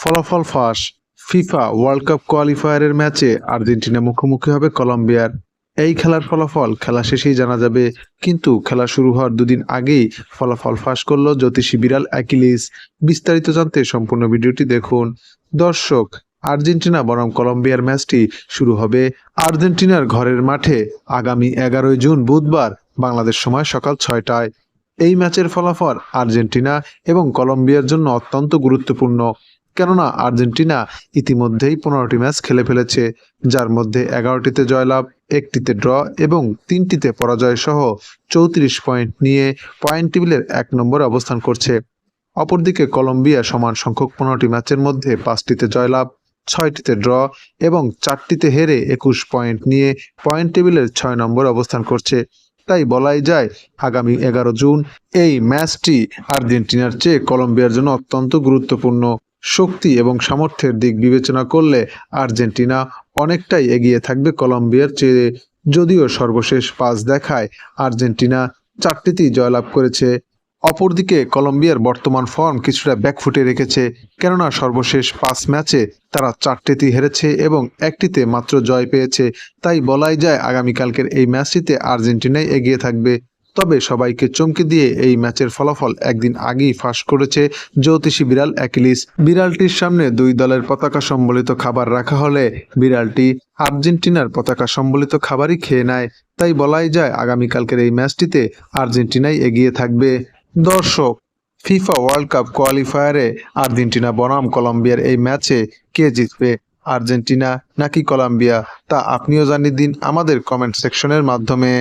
ফলাফল ফাঁস। FIFA world cup কোয়ালিফায়ারের ম্যাচে আর্জেন্টিনা মুখোমুখি হবে কলম্বিয়ার। এই খেলার ফলাফল খেলা শেষেই জানা যাবে, কিন্তু খেলা শুরু হওয়ার দুদিন আগেই ফলাফল ফাঁস করল জ্যোতিষী বিড়াল অ্যাকিলিস। বিস্তারিত জানতে সম্পূর্ণ ভিডিওটি দেখুন। দর্শক, আর্জেন্টিনা বনাম কলম্বিয়ার ম্যাচটি শুরু হবে আর্জেন্টিনার ঘরের মাঠে আগামী এগারোই জুন বুধবার বাংলাদেশ সময় সকাল ছয়টায়। এই ম্যাচের ফলাফল আর্জেন্টিনা এবং কলম্বিয়ার জন্য অত্যন্ত গুরুত্বপূর্ণ। কেননা আর্জেন্টিনা ইতিমধ্যেই পনেরোটি ম্যাচ খেলে ফেলেছে, যার মধ্যে এগারোটিতে জয়লাভ, একটিতে ড্র এবং তিনটিতে পরাজয় সহ চৌত্রিশ পয়েন্ট নিয়ে পয়েন্ট টেবিলের এক নম্বরে অবস্থান করছে। অপরদিকে কলম্বিয়া সমান সংখ্যক পনেরোটি ম্যাচের মধ্যে পাঁচটিতে জয়লাভ, ছয়টিতে ড্র এবং চারটিতে হেরে একুশ পয়েন্ট নিয়ে পয়েন্ট টেবিলের ছয় নম্বরে অবস্থান করছে। তাই বলাই যায়, আগামী এগারো জুন এই ম্যাচটি আর্জেন্টিনার চেয়ে কলম্বিয়ার জন্য অত্যন্ত গুরুত্বপূর্ণ। শক্তি এবং সামর্থ্যের দিক বিবেচনা করলে আর্জেন্টিনা অনেকটাই এগিয়ে থাকবে কলম্বিয়ার চেয়ে। যদিও সর্বশেষ পাঁচ দেখায় আর্জেন্টিনা চারটিতেই জয়লাভ করেছে। অপরদিকে কলম্বিয়ার বর্তমান ফর্ম কিছুটা ব্যাকফুটে রেখেছে, কেননা সর্বশেষ পাঁচ ম্যাচে তারা চারটিতেই হেরেছে এবং একটিতে মাত্র জয় পেয়েছে। তাই বলাই যায় আগামীকালকের এই ম্যাচটিতে আর্জেন্টিনাই এগিয়ে থাকবে। তবে সবাইকে চমকে দিয়ে এই ম্যাচের ফলাফল একদিন আগেই ফাঁস করেছে জ্যোতিষী বিড়াল অ্যাকিলিস। বিড়ালটির সামনে দুই দলের পতাকা সম্বলিত খাবার রাখা হলে বিড়ালটি আর্জেন্টিনার পতাকা সম্বলিত খাবারই খেয়ে নেয়। তাই বলাই যায় আগামীকালকের এই ম্যাচটিতে আর্জেন্টিনাই এগিয়ে থাকবে। দর্শক, ফিফা ওয়ার্ল্ড কাপ কোয়ালিফায়ারে আর্জেন্টিনা বনাম কলম্বিয়ার এই ম্যাচে কে জিতবে? আর্জেন্টিনা নাকি কলম্বিয়া? তা আপনিও জানিয়ে দিন আমাদের কমেন্ট সেকশনের মাধ্যমে।